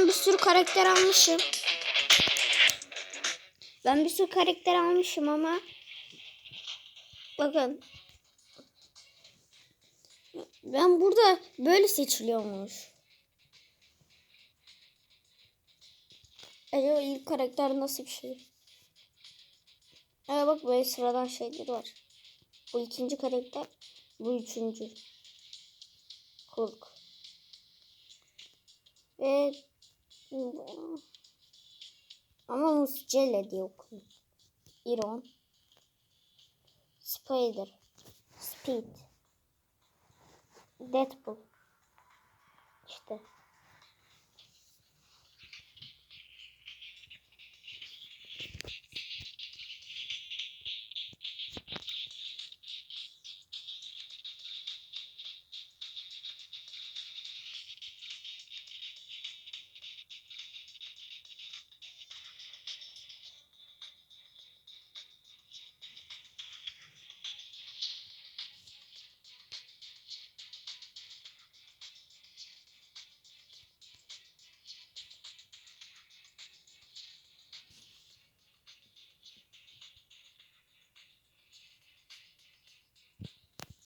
ben bir sürü karakter almışım. Ben bir sürü karakter almışım ama bakın ben burada böyle seçiliyormuş. Acaba ilk karakter nasıl bir şey? Evet bak böyle sıradan şeyler var. Bu ikinci karakter. Bu üçüncü. Hulk. Ve ama Muscele diye okuyor. Iron. Spider. Speed. Deadpool. İşte.